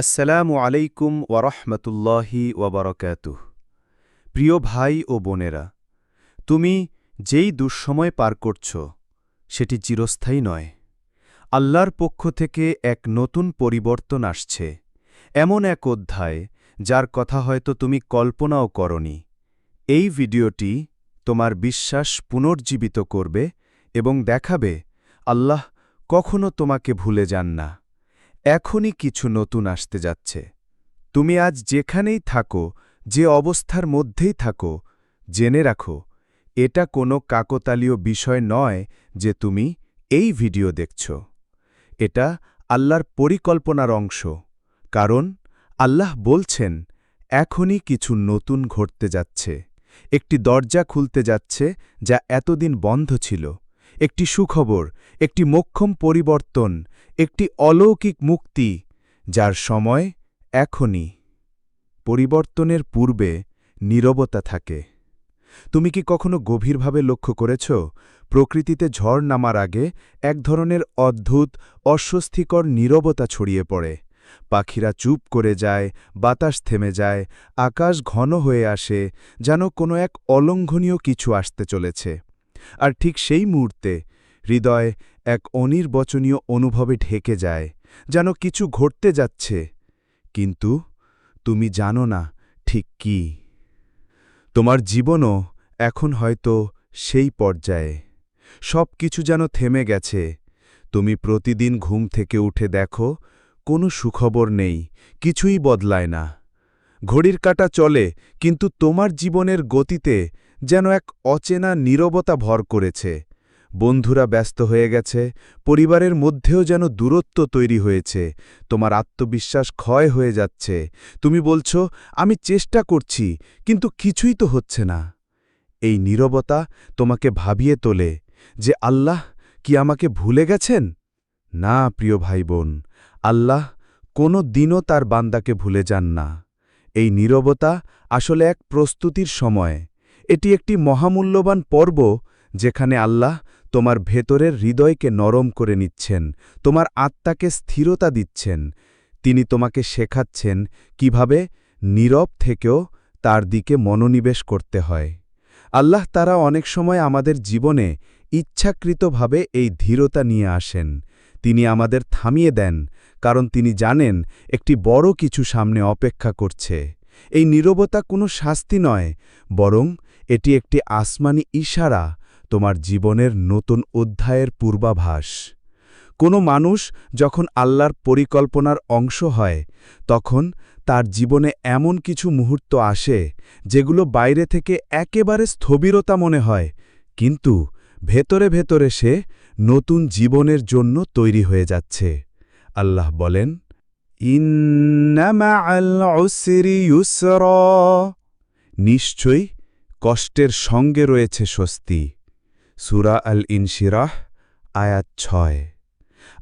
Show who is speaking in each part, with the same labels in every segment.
Speaker 1: আসসালামু আলাইকুম ওয়ারহমতুল্লাহি ওয়াবারকাতুহ প্রিয় ভাই ও বোনেরা, তুমি যেই দুঃসময় পার করছ, সেটি চিরস্থায়ী নয়। আল্লাহর পক্ষ থেকে এক নতুন পরিবর্তন আসছে। এমন এক অধ্যায় যার কথা হয়তো তুমি কল্পনাও করনি। এই ভিডিওটি তোমার বিশ্বাস পুনর্জীবিত করবে এবং দেখাবে, আল্লাহ কখনো তোমাকে ভুলে যান না। এখনই কিছু নতুন আসতে যাচ্ছে। তুমি আজ যেখানেই থাকো, যে অবস্থার মধ্যেই থাকো, জেনে রাখো, এটা কোনো কাকতালীয় বিষয় নয় যে তুমি এই ভিডিও দেখছ। এটা আল্লাহর পরিকল্পনার অংশ, কারণ আল্লাহ বলছেন, এখনই কিছু নতুন ঘটতে যাচ্ছে। একটি দরজা খুলতে যাচ্ছে যা এতদিন বন্ধ ছিল। একটি সুখবর, একটি মোক্ষম পরিবর্তন, একটি অলৌকিক মুক্তি, যার সময় এখনই। পরিবর্তনের পূর্বে নীরবতা থাকে। তুমি কি কখনো গভীরভাবে লক্ষ্য করেছ, প্রকৃতিতে ঝড় নামার আগে এক ধরনের অদ্ভুত, অস্বস্তিকর নীরবতা ছড়িয়ে পড়ে? পাখিরা চুপ করে যায়, বাতাস থেমে যায়, আকাশ ঘন হয়ে আসে, যেন কোনো এক অলঙ্ঘনীয় কিছু আসতে চলেছে। আর ঠিক সেই মুহূর্তে হৃদয় এক অনির্বচনীয় অনুভবে ঢেকে যায়, যেন কিছু ঘটতে যাচ্ছে। কিন্তু তুমি জানো না ঠিক কি। তোমার জীবনও এখন হয়তো সেই পর্যায়ে। সব কিছু যেন থেমে গেছে। তুমি প্রতিদিন ঘুম থেকে উঠে দেখো, কোনো সুখবর নেই, কিছুই বদলায় না। ঘড়ির কাটা চলে, কিন্তু তোমার জীবনের গতিতে যেন এক অচেনা নীরবতা ভর করেছে। বন্ধুরা ব্যস্ত হয়ে গেছে, পরিবারের মধ্যেও যেন দূরত্ব তৈরি হয়েছে। তোমার আত্মবিশ্বাস ক্ষয় হয়ে যাচ্ছে। তুমি বলছ, আমি চেষ্টা করছি, কিন্তু কিছুই তো হচ্ছে না। এই নীরবতা তোমাকে ভাবিয়ে তোলে যে, আল্লাহ কি আমাকে ভুলে গেছেন? না, প্রিয় ভাই বোন আল্লাহ কোনো দিনও তার বান্দাকে ভুলে যান না। এই নীরবতা আসলে এক প্রস্তুতির সময়। এটি একটি মহামূল্যবান পর্ব যেখানে আল্লাহ তোমার ভেতরের হৃদয়কে নরম করে নিচ্ছেন, তোমার আত্মাকে স্থিরতা দিচ্ছেন, তিনি তোমাকে শেখাচ্ছেন কীভাবে নীরব থেকেও তার দিকে মনোনিবেশ করতে হয়। আল্লাহ তারা অনেক সময় আমাদের জীবনে ইচ্ছাকৃতভাবে এই ধীরতা নিয়ে আসেন। তিনি আমাদের থামিয়ে দেন, কারণ তিনি জানেন একটি বড় কিছু সামনে অপেক্ষা করছে। এই নীরবতা কোনো শাস্তি নয়, বরং এটি একটি আসমানি ইশারা, তোমার জীবনের নতুন অধ্যায়ের পূর্বাভাস। কোনো মানুষ যখন আল্লাহর পরিকল্পনার অংশ হয়, তখন তার জীবনে এমন কিছু মুহূর্ত আসে, যেগুলো বাইরে থেকে একেবারে স্থবিরতা মনে হয়, কিন্তু ভেতরে ভেতরে সে নতুন জীবনের জন্য তৈরি হয়ে যাচ্ছে। আল্লাহ বলেন ইন্নামা নিশ্চয়ই কষ্টের সঙ্গে রয়েছে স্বস্তি। সুরা আল ইনশিরাহ আয়াত ছয়।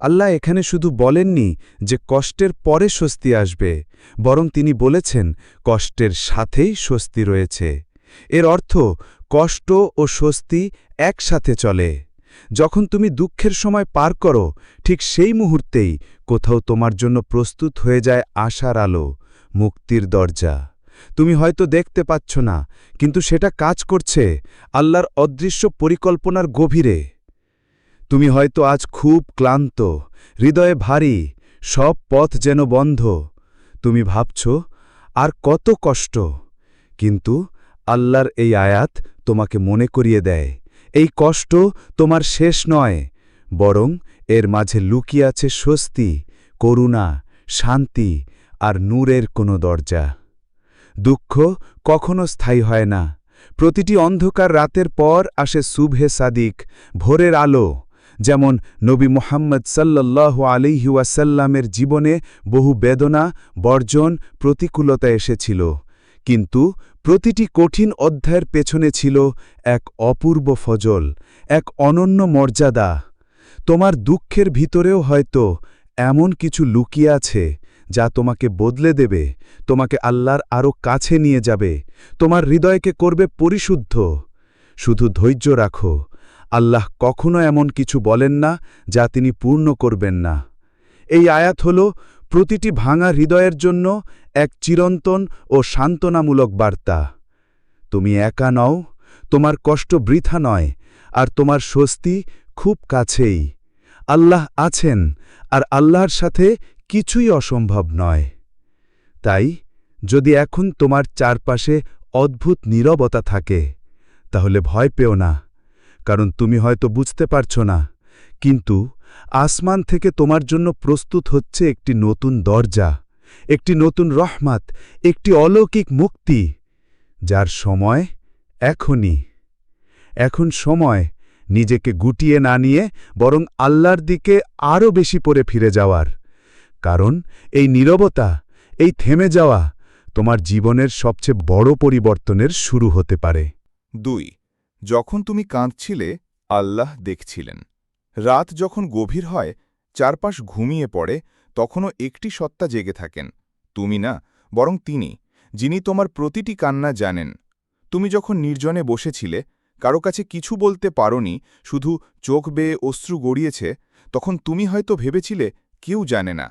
Speaker 1: আল্লাহ এখানে শুধু বলেননি যে কষ্টের পরে স্বস্তি আসবে, বরং তিনি বলেছেন কষ্টের সাথেই স্বস্তি রয়েছে। এর অর্থ, কষ্ট ও স্বস্তি একসাথে চলে। যখন তুমি দুঃখের সময় পার করো, ঠিক সেই মুহূর্তেই কোথাও তোমার জন্য প্রস্তুত হয়ে যায় আশার আলো, মুক্তির দরজা। তুমি হয়তো দেখতে পাচ্ছ না, কিন্তু সেটা কাজ করছে আল্লাহর অদৃশ্য পরিকল্পনার গভীরে। তুমি হয়তো আজ খুব ক্লান্ত, হৃদয়ে ভারী, সব পথ যেন বন্ধ। তুমি ভাবছ, আর কত কষ্ট। কিন্তু আল্লাহর এই আয়াত তোমাকে মনে করিয়ে দেয়, এই কষ্ট তোমার শেষ নয়, বরং এর মাঝে লুকিয়ে আছে স্বস্তি, করুণা, শান্তি আর নূরের কোনো দরজা। দুঃখ কখনো স্থায়ী হয় না। প্রতিটি অন্ধকার রাতের পর আসে সুবহে সাদিক, ভোরের আলো। যেমন নবী মোহাম্মদ সাল্লাহ আলিহাসাল্লামের জীবনে বহু বেদনা, বর্জন, প্রতিকূলতা এসেছিল। কিন্তু প্রতিটি কঠিন অধ্যায়ের পেছনে ছিল এক অপূর্ব ফজল, এক অনন্য মর্যাদা। তোমার দুঃখের ভিতরেও হয়তো এমন কিছু লুকিয়ে আছে যা তোমাকে বদলে দেবে, তোমাকে আল্লাহর আরও কাছে নিয়ে যাবে, তোমার হৃদয়কে করবে পরিশুদ্ধ। শুধু ধৈর্য রাখো, আল্লাহ কখনো এমন কিছু বলেন না যা তিনি পূর্ণ করবেন না। এই আয়াত হল
Speaker 2: প্রতিটি ভাঙা হৃদয়ের জন্য এক চিরন্তন ও সান্ত্বনামূলক বার্তা। তুমি একা নও, তোমার কষ্ট বৃথা নয়, আর তোমার স্বস্তি খুব কাছেই। আল্লাহ আছেন, আর আল্লাহর সাথে কিছুই অসম্ভব নয়। তাই, যদি এখন তোমার চারপাশে অদ্ভুত নীরবতা থাকে, তাহলে ভয় পেও না, কারণ তুমি হয়তো বুঝতে পারছ না। কিন্তু, আসমান থেকে তোমার জন্য প্রস্তুত হচ্ছে একটি নতুন দরজা, একটি নতুন রহমাত, একটি অলৌকিক মুক্তি, যার সময় এখনই। এখন সময় নিজেকে গুটিয়ে না নিয়ে, বরং আল্লাহর দিকে আরও বেশি পরে ফিরে যাওয়ার। কারণ এই নীরবতা, এই থেমে যাওয়া তোমার জীবনের সবচেয়ে বড় পরিবর্তনের শুরু হতে পারে।
Speaker 1: দুই, যখন তুমি কাঁদছিলে, আল্লাহ দেখছিলেন। রাত যখন গভীর হয়, চারপাশ ঘুমিয়ে পড়ে, তখনও একটি সত্তা জেগে থাকেন। তুমি না, বরং তিনি, যিনি তোমার প্রতিটি কান্না জানেন। তুমি যখন নির্জনে বসেছিলে, কারও কাছে কিছু বলতে পারোনি, শুধু চোখ বেয়ে অশ্রু গড়িয়েছে, তখন তুমি হয়তো ভেবেছিলে, কেউ জানে না।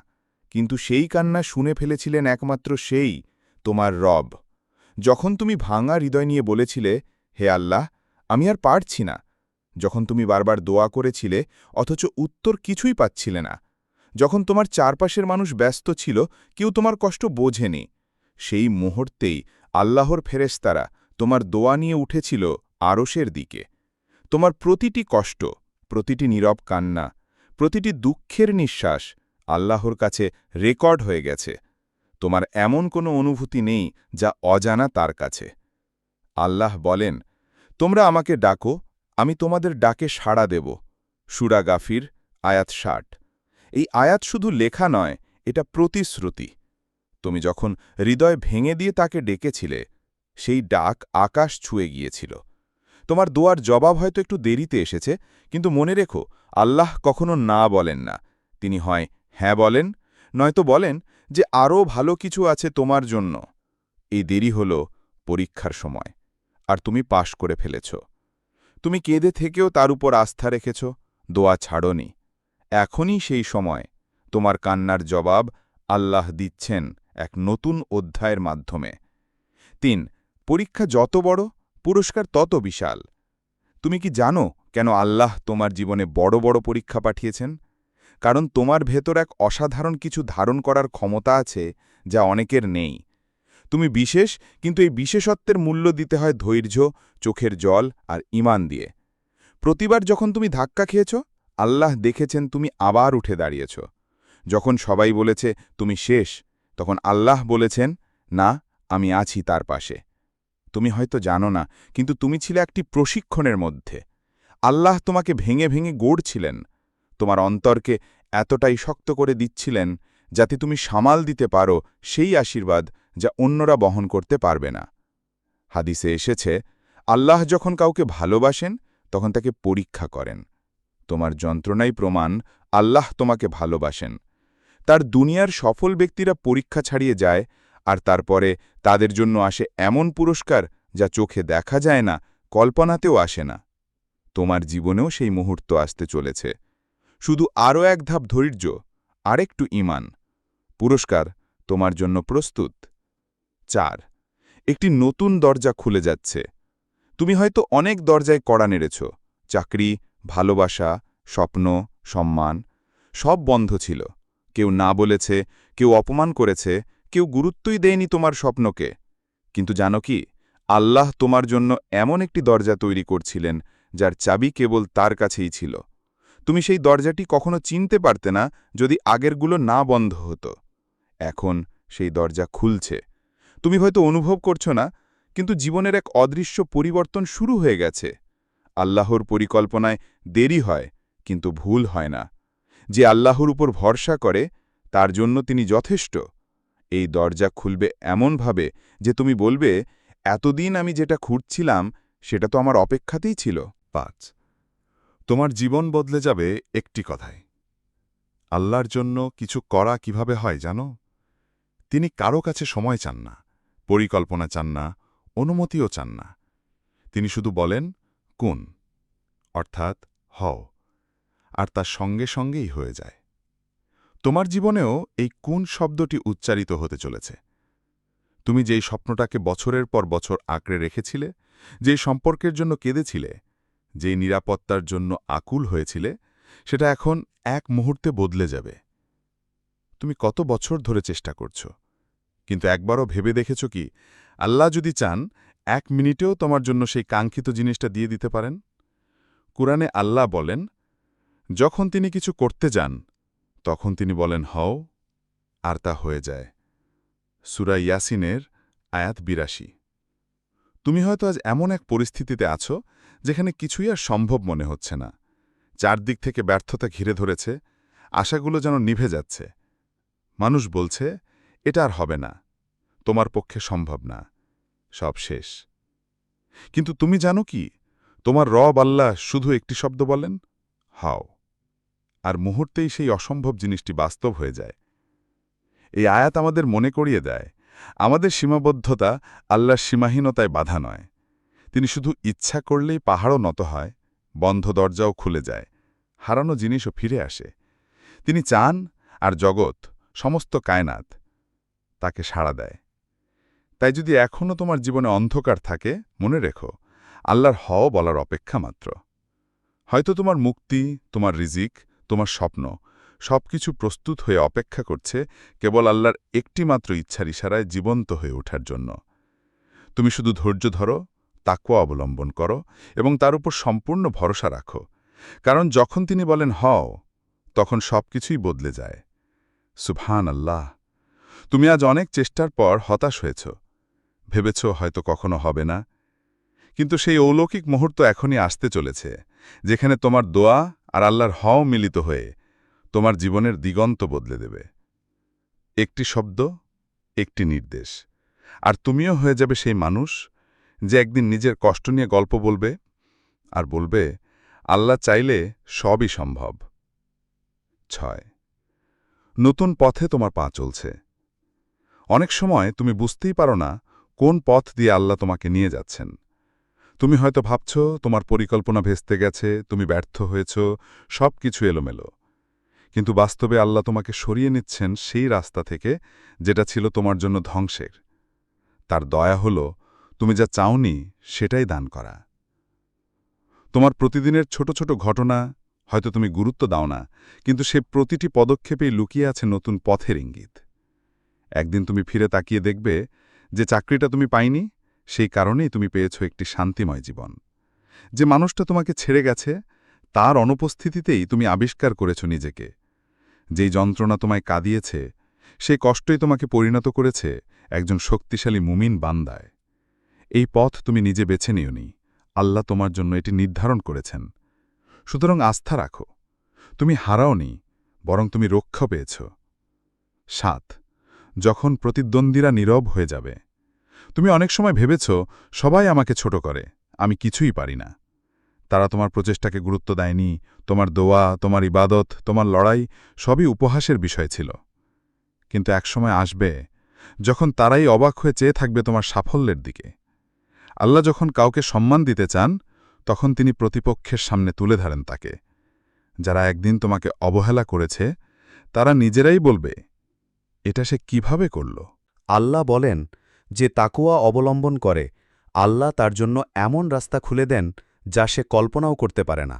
Speaker 1: কিন্তু সেই কান্না শুনে ফেলেছিলেন একমাত্র সেই, তোমার রব। যখন তুমি ভাঙা হৃদয় নিয়ে বলেছিলে, হে আল্লাহ, আমি আর পারছি না। যখন তুমি বারবার দোয়া করেছিলে, অথচ উত্তর কিছুই পাচ্ছিলে না। যখন তোমার চারপাশের মানুষ ব্যস্ত ছিল, কেউ তোমার কষ্ট বোঝেনি। সেই মুহূর্তেই আল্লাহর ফেরেস্তারা তোমার দোয়া নিয়ে উঠেছিল আরশের দিকে। তোমার প্রতিটি কষ্ট, প্রতিটি নীরব কান্না, প্রতিটি দুঃখের নিঃশ্বাস আল্লাহর কাছে রেকর্ড হয়ে গেছে। তোমার এমন কোনো অনুভূতি নেই যা অজানা তার কাছে। আল্লাহ বলেন, তোমরা আমাকে ডাকো, আমি তোমাদের ডাকে সাড়া দেব। সুরা গাফির, আয়াত ষাট। এই আয়াত শুধু লেখা নয়, এটা প্রতিশ্রুতি। তুমি যখন হৃদয় ভেঙে দিয়ে তাকে ডেকেছিলে, সেই ডাক আকাশ ছুঁয়ে গিয়েছিল। তোমার দোয়ার জবাব হয়তো একটু দেরিতে এসেছে, কিন্তু মনে রেখো, আল্লাহ কখনো না বলেন না। তিনি হয় হ্যাঁ বলেন, নয়তো বলেন যে আরও ভালো কিছু আছে তোমার জন্য। এই দেরি হল পরীক্ষার সময়, আর তুমি পাশ করে ফেলেছ। তুমি কেঁদে থেকেও তার উপর আস্থা রেখেছ, দোয়া ছাড়নি। এখনই সেই সময়, তোমার কান্নার জবাব আল্লাহ দিচ্ছেন এক নতুন অধ্যায়ের মাধ্যমে। তিন, পরীক্ষা যত বড়, পুরস্কার তত বিশাল। তুমি কি জানো কেন আল্লাহ তোমার জীবনে বড় বড় পরীক্ষা পাঠিয়েছেন? কারণ তোমার ভেতর এক অসাধারণ কিছু ধারণ করার ক্ষমতা আছে যা অনেকের নেই। তুমি বিশেষ, কিন্তু এই বিশেষত্বের মূল্য দিতে হয় ধৈর্য, চোখের জল আর ইমান দিয়ে। প্রতিবার যখন তুমি ধাক্কা খেয়েছ, আল্লাহ দেখেছেন তুমি আবার উঠে দাঁড়িয়েছ। যখন সবাই বলেছে, তুমি শেষ, তখন আল্লাহ বলেছেন, না, আমি আছি তার পাশে। তুমি হয়তো জানো না, কিন্তু তুমি ছিলে একটি প্রশিক্ষণের মধ্যে। আল্লাহ তোমাকে ভেঙে ভেঙে গড়ছিলেন। তোমার অন্তরকে এতটাই শক্ত করে দিচ্ছিলেন যাতে তুমি সামাল দিতে পারো সেই আশীর্বাদ যা অন্যরা বহন করতে পারবে না। হাদিসে এসেছে, আল্লাহ যখন কাউকে ভালোবাসেন, তখন তাকে পরীক্ষা করেন। তোমার যন্ত্রণাই প্রমাণ আল্লাহ তোমাকে ভালোবাসেন। তার দুনিয়ার সফল ব্যক্তিরা পরীক্ষা ছাড়িয়ে যায় আর তারপরে তাদের জন্য আসে এমন পুরস্কার যা চোখে দেখা যায় না, কল্পনাতেও আসে না। তোমার জীবনেও সেই মুহূর্ত আসতে চলেছে। শুধু আরও এক ধাপ ধৈর্য, আরেকটু ইমান পুরস্কার তোমার জন্য প্রস্তুত। চার, একটি নতুন দরজা খুলে যাচ্ছে। তুমি হয়তো অনেক দরজায় কড়া নেড়েছ, চাকরি, ভালোবাসা, স্বপ্ন, সম্মান, সব বন্ধ ছিল। কেউ না বলেছে, কেউ অপমান করেছে, কেউ গুরুত্বই দেয়নি তোমার স্বপ্নকে। কিন্তু জানো কি, আল্লাহ তোমার জন্য এমন একটি দরজা তৈরি করছিলেন, যার চাবি কেবল তার কাছেই ছিল। তুমি সেই দরজাটি কখনো চিনতে পারতে না যদি আগেরগুলো না বন্ধ হতো। এখন সেই দরজা খুলছে। তুমি হয়তো অনুভব করছ না, কিন্তু জীবনের এক অদৃশ্য পরিবর্তন শুরু হয়ে গেছে। আল্লাহর পরিকল্পনায় দেরি হয়, কিন্তু ভুল হয় না। যে আল্লাহর উপর ভরসা করে, তার জন্য তিনি যথেষ্ট। এই দরজা খুলবে এমনভাবে যে তুমি বলবে, এতদিন আমি যেটা খুঁজছিলাম সেটা তো আমার অপেক্ষাতেই ছিল।
Speaker 3: পাঁচ তোমার জীবন বদলে যাবে একটি কথায়। আল্লাহর জন্য কিছু করা কীভাবে হয় জানো? তিনি কারও কাছে সময় চান না, পরিকল্পনা চান না, অনুমতিও চান না। তিনি শুধু বলেন, কোন অর্থাৎ, হও আর তার সঙ্গে সঙ্গেই হয়ে যায়। তোমার জীবনেও এই কোন শব্দটি উচ্চারিত হতে চলেছে। তুমি যেই স্বপ্নটাকে বছরের পর বছর আঁকড়ে রেখেছিলে, যেই সম্পর্কের জন্য কেঁদেছিলে যেই নিরাপত্তার জন্য আকুল হয়েছিলে, সেটা এখন এক মুহূর্তে বদলে যাবে। তুমি কত বছর ধরে চেষ্টা করছ, কিন্তু একবারও ভেবে দেখেছ কি, আল্লাহ যদি চান, এক মিনিটেও তোমার জন্য সেই কাঙ্ক্ষিত জিনিসটা দিয়ে দিতে পারেন? কুরআনে আল্লাহ বলেন, যখন তিনি কিছু করতে যান, তখন তিনি বলেন, হও, আর তা হয়ে যায়। সুরা ইয়াসিনের আয়াত বিরাশি। তুমি হয়তো আজ এমন এক পরিস্থিতিতে আছো যেখানে কিছুই আর সম্ভব মনে হচ্ছে না। চারদিক থেকে ব্যর্থতা ঘিরে ধরেছে, আশাগুলো যেন নিভে যাচ্ছে। মানুষ বলছে, এটা আর হবে না। তোমার পক্ষে সম্ভব না। সব শেষ। কিন্তু তুমি জানো কি? তোমার রব আল্লাহ শুধু একটি শব্দ বলেন, হাও। আর মুহূর্তেই সেই অসম্ভব জিনিসটি বাস্তব হয়ে যায়। এই আয়াত আমাদের মনে করিয়ে দেয়, আমাদের সীমাবদ্ধতা আল্লাহর সীমাহীনতায় বাধা নয়। তিনি শুধু ইচ্ছা করলেই পাহাড়ও নত হয়, বন্ধ দরজাও খুলে যায়, হারানো জিনিসও ফিরে আসে। তিনি চান আর জগৎ, সমস্ত কায়নাত, তাকে সাড়া দেয়। তাই যদি এখনও তোমার জীবনে অন্ধকার থাকে, মনে রেখো, আল্লাহর হ বলার অপেক্ষা মাত্র। হয়তো তোমার মুক্তি, তোমার রিজিক, তোমার স্বপ্ন সবকিছু প্রস্তুত হয়ে অপেক্ষা করছে কেবল আল্লাহর একটিমাত্র ইচ্ছার ইশারায় জীবন্ত হয়ে ওঠার জন্য। তুমি শুধু ধৈর্য ধরো তাকুয়া অবলম্বন করো এবং তার উপর সম্পূর্ণ ভরসা রাখো। কারণ যখন তিনি বলেন, হও, তখন সবকিছুই বদলে যায়। সুবহান আল্লাহ তুমি আজ অনেক চেষ্টার পর হতাশ হয়েছ। ভেবেছ হয়তো কখনো হবে না। কিন্তু সেই অলৌকিক মুহূর্ত এখনই আসতে চলেছে, যেখানে তোমার দোয়া আর আল্লাহর হও মিলিত হয়ে তোমার জীবনের দিগন্ত বদলে দেবে। একটি শব্দ, একটি নির্দেশ। আর তুমিও হয়ে যাবে সেই মানুষ যে একদিন নিজের কষ্ট নিয়ে গল্প বলবে আর বলবে, আল্লাহ চাইলে সবই সম্ভব। ছয়, নতুন পথে তোমার পা চলছে। অনেক সময় তুমি বুঝতেই পারো না কোন পথ দিয়ে আল্লাহ তোমাকে নিয়ে যাচ্ছেন। তুমি হয়তো ভাবছ, তোমার পরিকল্পনা ভেস্তে গেছে, তুমি ব্যর্থ হয়েছ সব কিছু এলোমেলো। কিন্তু বাস্তবে আল্লাহ তোমাকে সরিয়ে নিচ্ছেন সেই রাস্তা থেকে যেটা ছিল তোমার জন্য ধ্বংসের। তার দয়া হল তুমি যা চাওনি সেটাই দান করা। তোমার প্রতিদিনের ছোট ছোট ঘটনা হয়তো তুমি গুরুত্ব দাও না, কিন্তু সে প্রতিটি পদক্ষেপেই লুকিয়ে আছে নতুন পথের ইঙ্গিত। একদিন তুমি ফিরে তাকিয়ে দেখবে যে চাকরিটা তুমি পাইনি, সেই কারণেই তুমি পেয়েছ একটি শান্তিময় জীবন। যে মানুষটা তোমাকে ছেড়ে গেছে, তার অনুপস্থিতিতেই তুমি আবিষ্কার করেছ নিজেকে। যেই যন্ত্রণা তোমায় কাঁদিয়েছে, সেই কষ্টই তোমাকে পরিণত করেছে একজন শক্তিশালী মুমিন বান্দায়। এই পথ তুমি নিজে বেছে নিওনি। আল্লাহ তোমার জন্য এটি নির্ধারণ করেছেন। সুতরাং আস্থা রাখো। তুমি হারাওনি, বরং তুমি রক্ষা পেয়েছ। সাত, যখন প্রতিদ্বন্দ্বীরা নীরব হয়ে যাবে, তুমি অনেক সময় ভেবেছ, সবাই আমাকে ছোট করে, আমি কিছুই পারি না। তারা তোমার প্রচেষ্টাকে গুরুত্ব দেয়নি, তোমার দোয়া, তোমার ইবাদত, তোমার লড়াই, সবই উপহাসের বিষয় ছিল। কিন্তু একসময় আসবে, যখন তারাই অবাক হয়ে চেয়ে থাকবে তোমার সাফল্যের দিকে। আল্লাহ যখন কাউকে সম্মান দিতে চান, তখন তিনি প্রতিপক্ষের সামনে তুলে ধরেন তাকে। যারা একদিন তোমাকে অবহেলা করেছে, তারা নিজেরাই বলবে, এটা সে কীভাবে করল?
Speaker 1: আল্লাহ বলেন যে তাকুয়া অবলম্বন করে, আল্লাহ তার জন্য এমন রাস্তা খুলে দেন যা সে কল্পনাও করতে পারে না।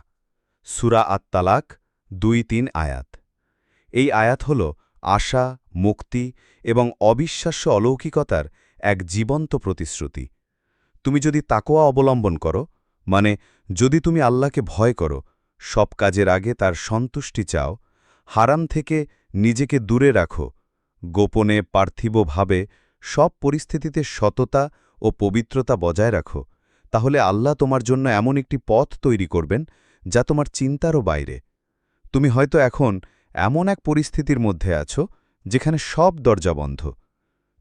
Speaker 1: সুরা আত্মালাক দুই তিন আয়াত। এই আয়াত হল আশা, মুক্তি এবং অবিশ্বাস্য অলৌকিকতার এক জীবন্ত প্রতিশ্রুতি। তুমি যদি তাকোয়া অবলম্বন করো মানে যদি তুমি আল্লাহকে ভয় করো, সব কাজের আগে তার সন্তুষ্টি চাও, হারাম থেকে নিজেকে দূরে রাখো, গোপনে পার্থিবভাবে সব পরিস্থিতিতে সততা ও পবিত্রতা বজায় রাখো, তাহলে আল্লাহ তোমার জন্য এমন একটি পথ তৈরি করবেন যা তোমার চিন্তারও বাইরে। তুমি হয়তো এখন এমন এক পরিস্থিতির মধ্যে আছো, যেখানে সব দরজা বন্ধ।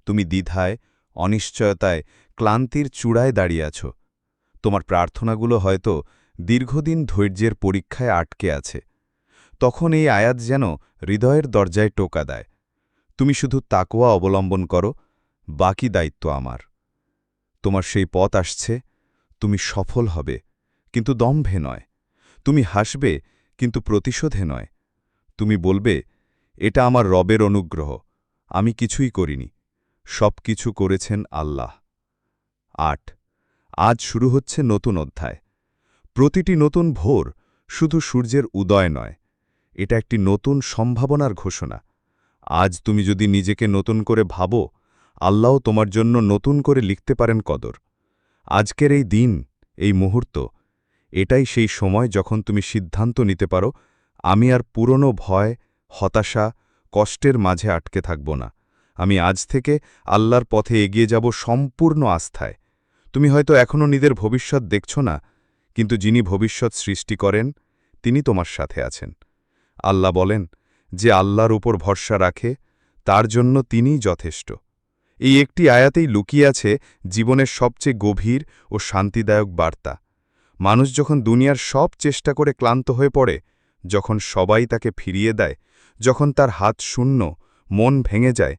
Speaker 1: তুমি দ্বিধায় অনিশ্চয়তায় ক্লান্তির চূড়ায় দাঁড়িয়ে আছো। তোমার প্রার্থনাগুলো হয়তো দীর্ঘদিন ধৈর্যের পরীক্ষায় আটকে আছে। তখন এই আয়াত যেন হৃদয়ের দরজায় টোকা দেয়। তুমি শুধু তাকোয়া অবলম্বন করো, বাকি দায়িত্ব আমার। তোমার সেই পথ আসছে, তুমি সফল হবে, কিন্তু দম্ভে নয়। তুমি হাসবে, কিন্তু প্রতিশোধে নয়। তুমি বলবে, এটা আমার রবের অনুগ্রহ, আমি কিছুই করিনি। সব কিছু করেছেন আল্লাহ। আট, আজ শুরু হচ্ছে নতুন অধ্যায়। প্রতিটি নতুন ভোর শুধু সূর্যের উদয় নয়, এটা একটি নতুন সম্ভাবনার ঘোষণা। আজ তুমি যদি নিজেকে নতুন করে ভাবো আল্লাহ তোমার জন্য নতুন করে লিখতে পারেন কদর। আজকের এই দিন, এই মুহূর্ত, এটাই সেই সময় যখন তুমি সিদ্ধান্ত নিতে পারো, আমি আর পুরনো ভয়, হতাশা, কষ্টের মাঝে আটকে থাকব না। আমি আজ থেকে আল্লাহর পথে এগিয়ে যাব সম্পূর্ণ আস্থায়। তুমি হয়তো এখনও নিজের ভবিষ্যৎ দেখছ না, কিন্তু যিনি ভবিষ্যৎ সৃষ্টি করেন, তিনি তোমার সাথে আছেন। আল্লাহ বলেন যে আল্লাহর উপর ভরসা রাখে, তার জন্য তিনিই যথেষ্ট। এই একটি আয়াতেই লুকিয়ে আছে জীবনের সবচেয়ে গভীর ও শান্তিদায়ক বার্তা। মানুষ যখন দুনিয়ার সব চেষ্টা করে ক্লান্ত হয়ে পড়ে, যখন সবাই তাকে ফিরিয়ে দেয়, যখন তার হাত শূন্য, মন ভেঙে যায়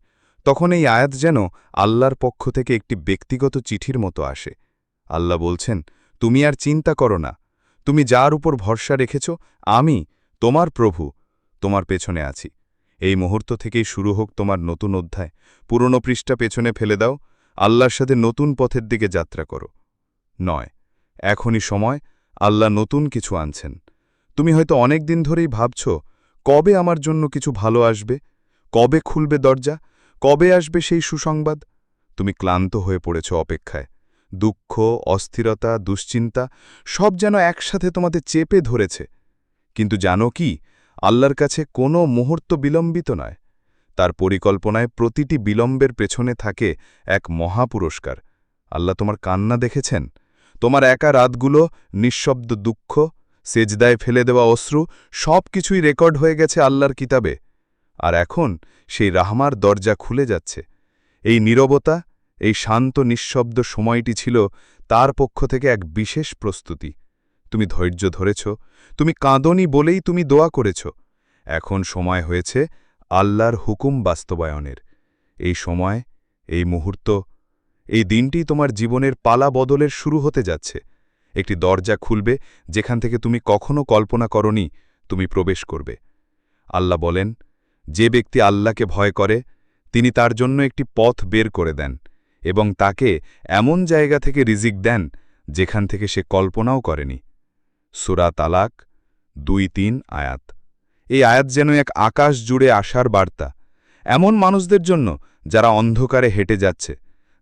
Speaker 1: তখন এই আয়াত যেন আল্লাহর পক্ষ থেকে একটি ব্যক্তিগত চিঠির মতো আসে। আল্লাহ বলছেন, তুমি আর চিন্তা করো না। তুমি যার উপর ভরসা রেখেছ, আমি তোমার প্রভু, তোমার পেছনে আছি। এই মুহূর্ত থেকেই শুরু হোক তোমার নতুন অধ্যায়। পুরনো পৃষ্ঠা পেছনে ফেলে দাও। আল্লাহর সাথে নতুন পথের দিকে যাত্রা করো। নয়, এখনই সময়। আল্লাহ নতুন কিছু আনছেন। তুমি হয়তো অনেক দিন ধরেই ভাবছ, কবে আমার জন্য কিছু ভালো আসবে? কবে খুলবে দরজা? কবে আসবে সেই সুসংবাদ? তুমি ক্লান্ত হয়ে পড়েছ অপেক্ষায়। দুঃখ, অস্থিরতা, দুশ্চিন্তা সব যেন একসাথে তোমাদের চেপে ধরেছে। কিন্তু জানো কি, আল্লাহর কাছে কোনো মুহূর্ত বিলম্বিত নয়। তার পরিকল্পনায় প্রতিটি বিলম্বের পেছনে থাকে এক মহাপুরস্কার। আল্লাহ তোমার কান্না দেখেছেন? তোমার একা রাতগুলো, নিঃশব্দ দুঃখ, সেজদায় ফেলে দেওয়া অশ্রু সব কিছুই রেকর্ড হয়ে গেছে আল্লাহর কিতাবে। আর এখন সেই রাহমার দরজা খুলে যাচ্ছে। এই নীরবতা, এই শান্ত নিঃশব্দ সময়টি ছিল তার পক্ষ থেকে এক বিশেষ প্রস্তুতি। তুমি ধৈর্য ধরেছ, তুমি কাঁদনি বলেই তুমি দোয়া করেছ। এখন সময় হয়েছে আল্লাহর হুকুম বাস্তবায়নের। এই সময়, এই মুহূর্ত, এই দিনটি তোমার জীবনের পালা বদলের শুরু হতে যাচ্ছে। একটি দরজা খুলবে যেখান থেকে তুমি কখনো কল্পনা করনি তুমি প্রবেশ করবে। আল্লাহ বলেন যে ব্যক্তি আল্লাহকে ভয় করে, তিনি তার জন্য একটি পথ বের করে দেন এবং তাকে এমন জায়গা থেকে রিজিক দেন যেখান থেকে সে কল্পনাও করেনি। সুরা তালাক দুই তিন আয়াত। এই আয়াত যেন এক আকাশ জুড়ে আসার বার্তা, এমন মানুষদের জন্য যারা অন্ধকারে হেঁটে যাচ্ছে,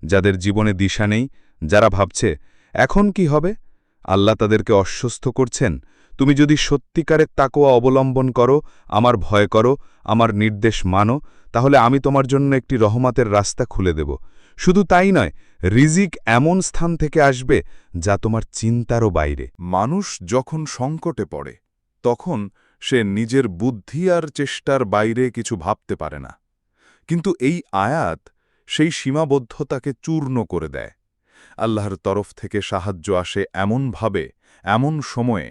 Speaker 1: যাদের জীবনে দিশা নেই, যারা ভাবছে, এখন কি হবে? আল্লাহ তাদেরকে অস্বস্থ করছেন তুমি যদি সত্যিকারের তাকোয়া অবলম্বন করো, আমার ভয় করো, আমার নির্দেশ মানো, তাহলে আমি তোমার জন্য একটি রহমাতের রাস্তা খুলে দেব। শুধু তাই নয়, রিজিক এমন স্থান থেকে আসবে যা তোমার চিন্তারও বাইরে।
Speaker 3: মানুষ যখন সংকটে পড়ে, তখন সে নিজের বুদ্ধি আর চেষ্টার বাইরে কিছু ভাবতে পারে না। কিন্তু এই আয়াত সেই সীমাবদ্ধতাকে চূর্ণ করে দেয়। আল্লাহর তরফ থেকে সাহায্য আসে এমনভাবে, এমন সময়ে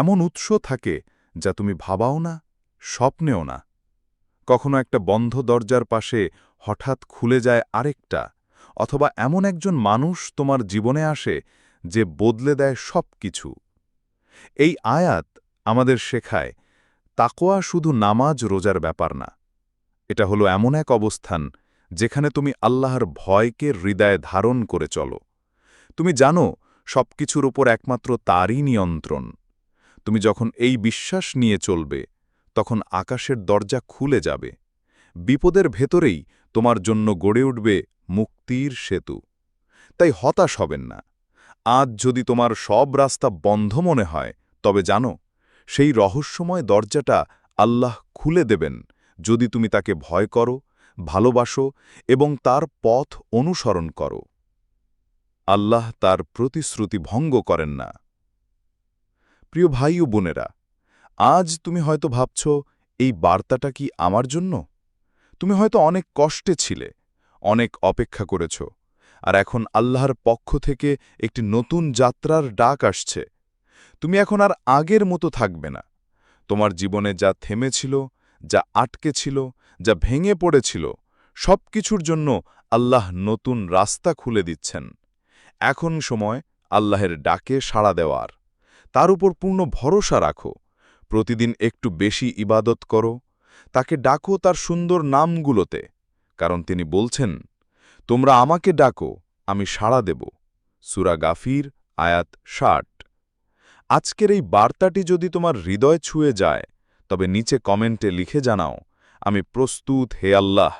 Speaker 3: এমন উৎস থাকে যা তুমি ভাবাও না, স্বপ্নেও না। কখনো একটা বন্ধ দরজার পাশে হঠাৎ খুলে যায় আরেকটা, অথবা এমন একজন মানুষ তোমার জীবনে আসে যে বদলে দেয় সব কিছু এই আয়াত আমাদের শেখায় তাকোয়া শুধু নামাজ রোজার ব্যাপার না। এটা হলো এমন এক অবস্থান যেখানে তুমি আল্লাহর ভয়কে হৃদয়ে ধারণ করে চলো। তুমি জানো সব কিছুর উপর একমাত্র তারই নিয়ন্ত্রণ। তুমি যখন এই বিশ্বাস নিয়ে চলবে, তখন আকাশের দরজা খুলে যাবে। বিপদের ভেতরেই তোমার জন্য গড়ে উঠবে মুক্তির সেতু। তাই হতাশ হবেন না। আজ যদি তোমার সব রাস্তা বন্ধ মনে হয়, তবে জানো, সেই রহস্যময় দরজাটা আল্লাহ খুলে দেবেন যদি তুমি তাকে ভয় করো, ভালোবাসো এবং তার পথ অনুসরণ করো। আল্লাহ তার প্রতিশ্রুতি ভঙ্গ করেন না। প্রিয় ভাই ও বোনেরা, আজ তুমি হয়তো ভাবছ, এই বার্তাটা কি আমার জন্য? তুমি হয়তো অনেক কষ্টে ছিলে, অনেক অপেক্ষা করেছ, আর এখন আল্লাহর পক্ষ থেকে একটি নতুন যাত্রার ডাক আসছে। তুমি এখন আর আগের মতো থাকবে না। তোমার জীবনে যা থেমেছিল, যা আটকে ছিল, যা ভেঙে পড়েছিল সব কিছুর জন্য আল্লাহ নতুন রাস্তা খুলে দিচ্ছেন। এখন সময় আল্লাহের ডাকে সাড়া দেওয়ার। তার উপর পূর্ণ ভরসা রাখো। প্রতিদিন একটু বেশি ইবাদত করো।
Speaker 1: তাকে ডাকো তার সুন্দর নামগুলোতে, কারণ তিনি বলছেন, তোমরা আমাকে ডাকো, আমি সাড়া দেব। সুরা গাফির, আয়াত ষাট। আজকের এই বার্তাটি যদি তোমার হৃদয় ছুঁয়ে যায়, তবে নিচে কমেন্টে লিখে জানাও, আমি প্রস্তুত, হে আল্লাহ,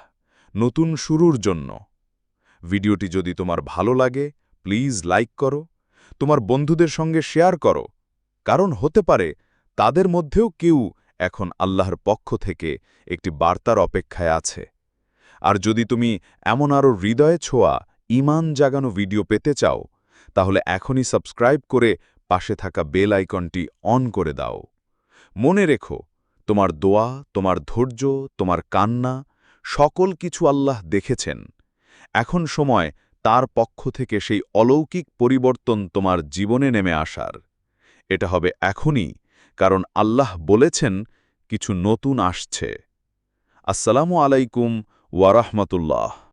Speaker 1: নতুন শুরুর জন্য। ভিডিওটি যদি তোমার ভালো লাগে, প্লিজ লাইক করো। তোমার বন্ধুদের সঙ্গে শেয়ার করো। কারণ হতে পারে তাদের মধ্যেও কেউ এখন আল্লাহর পক্ষ থেকে একটি বার্তার অপেক্ষায় আছে। আর যদি তুমি এমন আরও হৃদয়ে ছোঁয়া ইমান জাগানো ভিডিও পেতে চাও, তাহলে এখনই সাবস্ক্রাইব করে পাশে থাকা বেল আইকনটি অন করে দাও। মনে রেখো, তোমার দোয়া, তোমার ধৈর্য, তোমার কান্না, সকল কিছু আল্লাহ দেখেছেন। এখন সময় তার পক্ষ থেকে সেই অলৌকিক পরিবর্তন তোমার জীবনে নেমে আসার। এটা হবে এখনই কারণ আল্লাহ বলেছেন কিছু নতুন আসছে। আসসালামু আলাইকুম ওয়ারহমতুল্লাহ